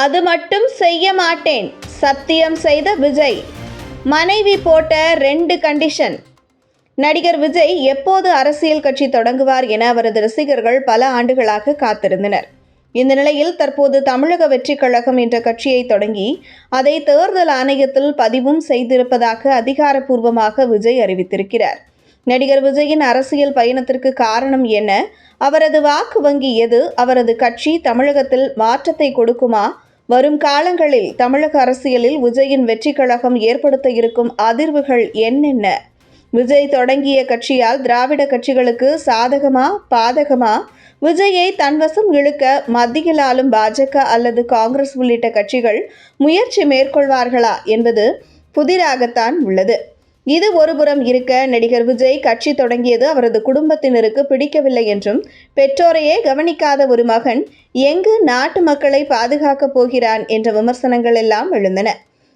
அது மட்டும் செய்ய மாட்டேன். சத்தியம் செய்த விஜய். மனைவி போட்ட ரெண்டு கண்டிஷன் நடிகர் விஜய் எப்போது அரசியல் கட்சி தொடங்குவார் என அவரது ரசிகர்கள் பல ஆண்டுகளாக காத்திருந்தனர். இந்த நிலையில் தற்போது தமிழக வெற்றி கழகம் என்ற கட்சியை தொடங்கி அதை தேர்தல் ஆணையத்தில் பதிவும் செய்திருப்பதாக அதிகாரப்பூர்வமாக விஜய் அறிவித்திருக்கிறார். நடிகர் விஜயின் அரசியல் பயணத்திற்கு காரணம் என்ன? அவரது வாக்கு வங்கி எது? அவரது கட்சி தமிழகத்தில் மாற்றத்தை கொடுக்குமா? வரும் காலங்களில் தமிழக அரசியலில் விஜயின் வெற்றி கழகம் ஏற்படுத்த இருக்கும் அதிர்வுகள் என்னென்ன? விஜய் தொடங்கிய கட்சியால் திராவிட கட்சிகளுக்கு சாதகமா பாதகமா? விஜயை தன்வசம் இழுக்க மத்தியில் ஆளும் பாஜக அல்லது காங்கிரஸ் உள்ளிட்ட கட்சிகள் முயற்சி மேற்கொள்வார்களா என்பது புதிராகத்தான் உள்ளது. இது ஒருபுறம் இருக்க நடிகர் விஜய் கட்சி தொடங்கியது அவரது குடும்பத்தினருக்கு பிடிக்கவில்லை என்றும் பெற்றோரையே கவனிக்காத ஒரு மகன் எங்கு நாட்டு மக்களை பாதுகாக்கப் போகிறான் என்ற விமர்சனங்கள் எல்லாம் எழுந்தன.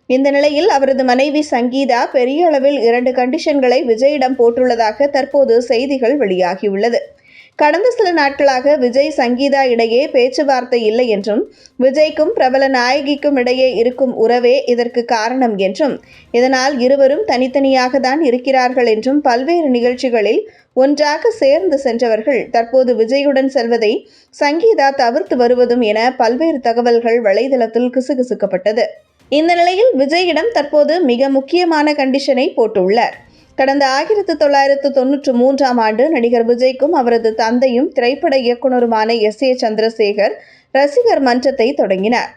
இந்த நிலையில் அவரது மனைவி சங்கீதா பெரிய அளவில் இரண்டு கண்டிஷன்களை விஜயிடம் போட்டுள்ளதாக தற்போது செய்திகள் வெளியாகியுள்ளது. கடந்த சில நாட்களாக விஜய் சங்கீதா இடையே பேச்சுவார்த்தை இல்லை என்றும் விஜய்க்கும் பிரபல நாயகிக்கும் இடையே இருக்கும் உறவே இதற்கு காரணம் என்றும் இதனால் இருவரும் தனித்தனியாக தான் இருக்கிறார்கள் என்றும் பல்வேறு நிகழ்ச்சிகளில் ஒன்றாக சேர்ந்து சென்றவர்கள் தற்போது விஜயுடன் செல்வதை சங்கீதா தவிர்த்து வருவதும் என பல்வேறு தகவல்கள் வலைதளத்தில் கிசுகிசுக்கப்பட்டது. இந்த நிலையில் விஜயிடம் தற்போது மிக முக்கியமான கண்டிஷனை போட்டுள்ளார். கடந்த ஆயிரத்து தொள்ளாயிரத்து தொன்னூற்று மூன்றாம் ஆண்டு நடிகர் விஜய்க்கும் அவரது தந்தையும் திரைப்பட இயக்குனருமான எஸ் ஏ சந்திரசேகர் ரசிகர் மன்றத்தை தொடங்கினார்.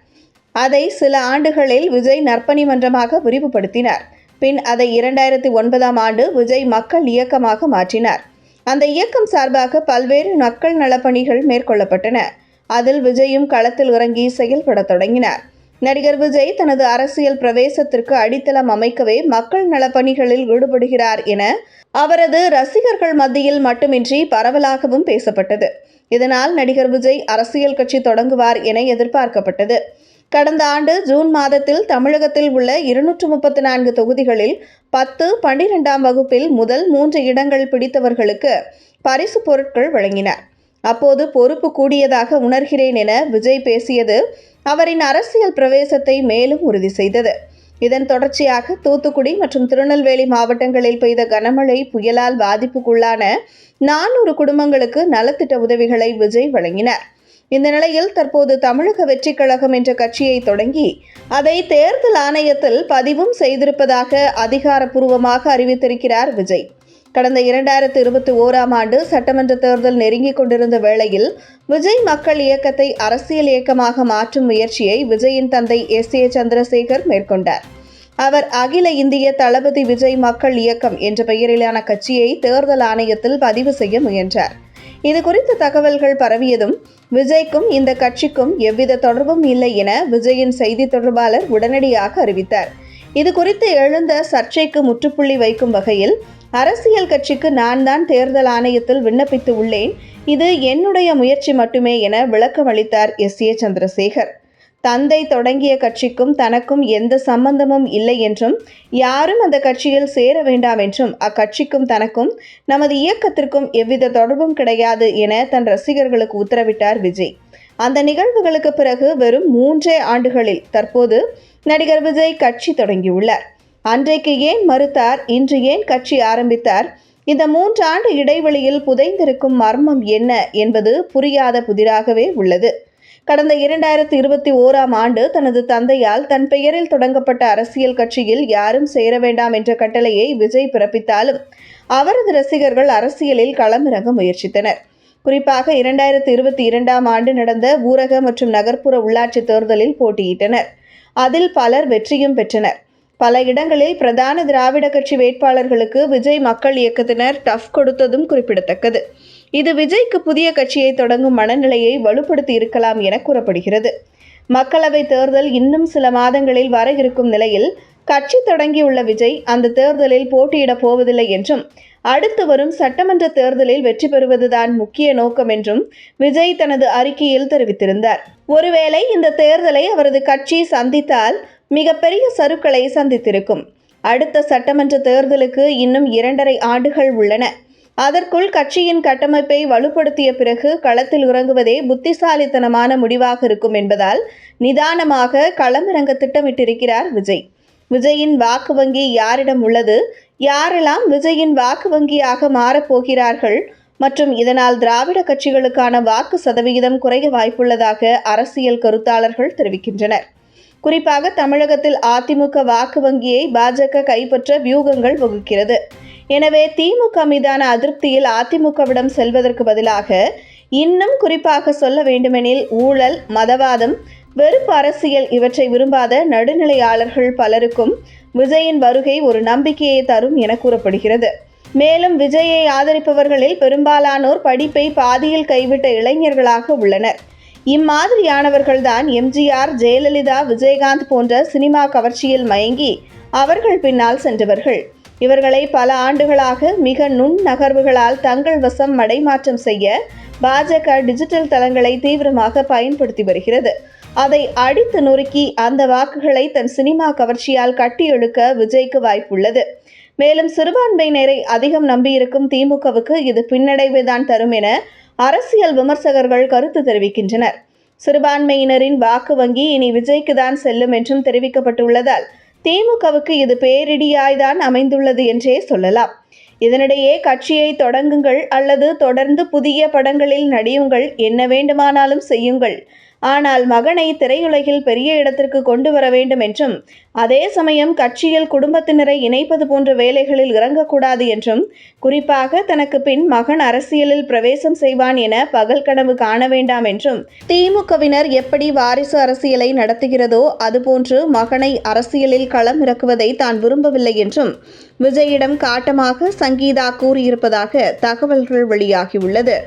அதை சில ஆண்டுகளில் விஜய் நற்பணி மன்றமாக விரிவுபடுத்தினார். பின் அதை இரண்டாயிரத்தி ஒன்பதாம் ஆண்டு விஜய் மக்கள் இயக்கமாக மாற்றினார். அந்த இயக்கம் சார்பாக பல்வேறு மக்கள் நலப்பணிகள் மேற்கொள்ளப்பட்டன. அதில் விஜயும் களத்தில் இறங்கி செயல்படத் தொடங்கினார். நடிகர் விஜய் தனது அரசியல் பிரவேசத்திற்கு அடித்தளம் அமைக்கவே மக்கள் நலப்பணிகளில் ஈடுபடுகிறார் என அவரது ரசிகர்கள் மத்தியில் மட்டுமின்றி பரவலாகவும் பேசப்பட்டது. இதனால் நடிகர் விஜய் அரசியல் கட்சி தொடங்குவார் என எதிர்பார்க்கப்பட்டது. கடந்த ஆண்டு ஜூன் மாதத்தில் தமிழகத்தில் உள்ள இருநூற்று முப்பத்தி நான்கு தொகுதிகளில் பத்து பன்னிரெண்டாம் வகுப்பில் முதல் மூன்று இடங்கள் பிடித்தவர்களுக்கு பரிசு பொருட்கள் வழங்கினார். அப்போது பொறுப்பு கூடியதாக உணர்கிறேன் என விஜய் பேசியது அவரின் அரசியல் பிரவேசத்தை மேலும் உறுதி செய்தது. இதன் தொடர்ச்சியாக தூத்துக்குடி மற்றும் திருநெல்வேலி மாவட்டங்களில் பெய்த கனமழை புயலால் பாதிப்புக்குள்ளான நானூறு குடும்பங்களுக்கு நலத்திட்ட உதவிகளை விஜய் வழங்கினார். இந்த நிலையில் தற்போது தமிழக வெற்றிக் கழகம் என்ற கட்சியை தொடங்கி அதை தேர்தல் ஆணையத்தில் பதிவும் செய்திருப்பதாக அதிகாரப்பூர்வமாக அறிவித்திருக்கிறார் விஜய். கடந்த இரண்டாயிரத்து இருபத்தி ஓராம் ஆண்டு சட்டமன்ற தேர்தல் நெருங்கிக் கொண்டிருந்த வேளையில் விஜய் மக்கள் இயக்கத்தை அரசியல் இயக்கமாக மாற்றும் முயற்சியை விஜயின் தந்தை எஸ். ஏ. சந்திரசேகர் மேற்கொண்டார். அவர் அகில இந்திய தளபதி விஜய் மக்கள் இயக்கம் என்ற பெயரிலான கட்சியை தேர்தல் ஆணையத்தில் பதிவு செய்ய முயன்றார். இது குறித்த தகவல்கள் பரவியதும் விஜய்க்கும் இந்த கட்சிக்கும் எவ்வித தொடர்பும் இல்லை என விஜயின் செய்தி தொடர்பாளர் உடனடியாக அறிவித்தார். இது குறித்து எழுந்த சர்ச்சைக்கு முற்றுப்புள்ளி வைக்கும் வகையில் அரசியல் கட்சிக்கு நான் தான் தேர்தல் ஆணையத்தில் விண்ணப்பித்து உள்ளேன். இது என்னுடைய முயற்சி மட்டுமே என விளக்கம் அளித்தார் எஸ். ஏ. சந்திரசேகர். தந்தை தொடங்கிய கட்சிக்கும் தனக்கும் எந்த சம்பந்தமும் இல்லை என்றும் யாரும் அந்த கட்சியில் சேர வேண்டாம் என்றும் அக்கட்சிக்கும் தனக்கும் நமது இயக்கத்திற்கும் எவ்வித தொடர்பும் கிடையாது என தன் ரசிகர்களுக்கு உத்தரவிட்டார் விஜய். அந்த நிகழ்வுகளுக்கு பிறகு வெறும் மூன்றே ஆண்டுகளில் தற்போது நடிகர் விஜய் கட்சி தொடங்கியுள்ளார். அன்றைக்கு ஏன் மறுத்தார்? இன்று ஏன் கட்சி ஆரம்பித்தார்? இந்த மூன்றாண்டு இடைவெளியில் புதைந்திருக்கும் மர்மம் என்ன என்பது புரியாத புதிராகவே உள்ளது. கடந்த இரண்டாயிரத்தி இருபத்தி ஓராம் ஆண்டு தனது தந்தையால் தன் பெயரில் தொடங்கப்பட்ட அரசியல் கட்சியில் யாரும் சேர வேண்டாம் என்ற கட்டளையை விஜய் பிறப்பித்தாலும் அவரது ரசிகர்கள் அரசியலில் களமிறங்க முயற்சித்தனர். குறிப்பாக இரண்டாயிரத்தி இருபத்தி இரண்டாம் ஆண்டு நடந்த ஊரக மற்றும் நகர்ப்புற உள்ளாட்சி தேர்தலில் போட்டியிட்டனர். அதில் பலர் வெற்றியும் பெற்றனர். பல இடங்களில் பிரதான திராவிட கட்சி வேட்பாளர்களுக்கு விஜய் மக்கள் இயக்கத்தினர் டஃப் கொடுத்ததும் குறிப்பிடத்தக்கது. இது விஜய்க்கு புதிய கட்சியை தொடங்கும் மனநிலையை வலுப்படுத்தி இருக்கலாம் என கூறப்படுகிறது. மக்களவை தேர்தல் இன்னும் சில மாதங்களில் வர இருக்கும் நிலையில் கட்சி தொடங்கியுள்ள விஜய் அந்த தேர்தலில் போட்டியிடப் போவதில்லை என்றும் அடுத்து வரும் சட்டமன்ற தேர்தலில் வெற்றி பெறுவதுதான் முக்கிய நோக்கம் என்றும் விஜய் தனது அறிக்கையில் தெரிவித்திருந்தார். ஒருவேளை இந்த தேர்தலை அவரது கட்சி சந்தித்தால் மிகப்பெரிய சருக்களை சந்தித்திருக்கும். அடுத்த சட்டமன்ற தேர்தலுக்கு இன்னும் இரண்டரை ஆண்டுகள் உள்ளன. அதற்குள் கட்சியின் கட்டமைப்பை வலுப்படுத்திய பிறகு களத்தில் இறங்குவதே புத்திசாலித்தனமான முடிவாக இருக்கும் என்பதால் நிதானமாக களமிறங்க திட்டமிட்டிருக்கிறார் விஜய். விஜயின் வாக்கு வங்கி யாரிடம் உள்ளது? யாரெல்லாம் விஜயின் வாக்கு வங்கியாக மாறப்போகிறார்கள் மற்றும் இதனால் திராவிட கட்சிகளுக்கான வாக்கு சதவிகிதம் குறைய வாய்ப்புள்ளதாக அரசியல் கருத்தாளர்கள் தெரிவிக்கின்றனர். குறிப்பாக தமிழகத்தில் அதிமுக வாக்கு வங்கியை பாஜக கைப்பற்ற வியூகங்கள் வகுக்கிறது. எனவே திமுக மீதான அதிருப்தியில் அதிமுகவிடம் செல்வதற்கு பதிலாக இன்னும் குறிப்பாக சொல்ல வேண்டுமெனில் ஊழல் மதவாதம் வெறுப்பு அரசியல் இவற்றை விரும்பாத நடுநிலையாளர்கள் பலருக்கும் விஜயின் வருகை ஒரு நம்பிக்கையை தரும் என கூறப்படுகிறது. மேலும் விஜயை ஆதரிப்பவர்களில் பெரும்பாலானோர் படிப்பை பாதியில் கைவிட்ட இளைஞர்களாக உள்ளனர். இம்மாதிரியானவர்கள்தான் எம்ஜிஆர் ஜெயலலிதா விஜயகாந்த் போன்ற சினிமா கவர்ச்சியில் மயங்கி அவர்கள் பின்னால் சென்றவர்கள். இவர்களை பல ஆண்டுகளாக மிக நுண் நகர்வுகளால் தங்கள் வசம் மடைமாற்றம் செய்ய பாஜக டிஜிட்டல் தளங்களை தீவிரமாக பயன்படுத்தி வருகிறது. அதை அடித்து நொறுக்கி அந்த வாக்குகளை தன் சினிமா கவர்ச்சியால் கட்டியெழுக்க விஜய்க்கு வாய்ப்புள்ளது. மேலும் சிறுபான்மையினரை அதிகம் நம்பியிருக்கும் திமுகவுக்கு இது பின்னடைவை தான் தரும் என அரசியல் விமர்சகர்கள் கருத்து தெரிவிக்கின்றனர். சிறுபான்மையினரின் வாக்கு வங்கி இனி விஜய்க்கு தான் செல்லும் என்றும் தெரிவிக்கப்பட்டுள்ளதால் திமுகவுக்கு இது பேரிடியாய்தான் அமைந்துள்ளது என்றே சொல்லலாம். இதனிடையே கட்சியை தொடங்குங்கள் அல்லது தொடர்ந்து புதிய படங்களில் நடியுங்கள் என்ன வேண்டுமானாலும் செய்யுங்கள். ஆனால் மகனை திரையுலகில் பெரிய இடத்திற்கு கொண்டு வர வேண்டும் என்றும் அதே சமயம் கட்சியில் குடும்பத்தினரை இணைப்பது போன்ற வேலைகளில் இறங்கக்கூடாது என்றும் குறிப்பாக தனக்கு பின் மகன் அரசியலில் பிரவேசம் செய்வான் என பகல் கனவு காண வேண்டாம் என்றும் திமுகவினர் எப்படி வாரிசு அரசியலை நடத்துகிறதோ அதுபோன்று மகனை அரசியலில் களம் இறக்குவதை தான் விரும்பவில்லை என்றும் விஜயிடம் காட்டமாக சங்கீதா கூறியிருப்பதாக தகவல்கள் வெளியாகியுள்ளது.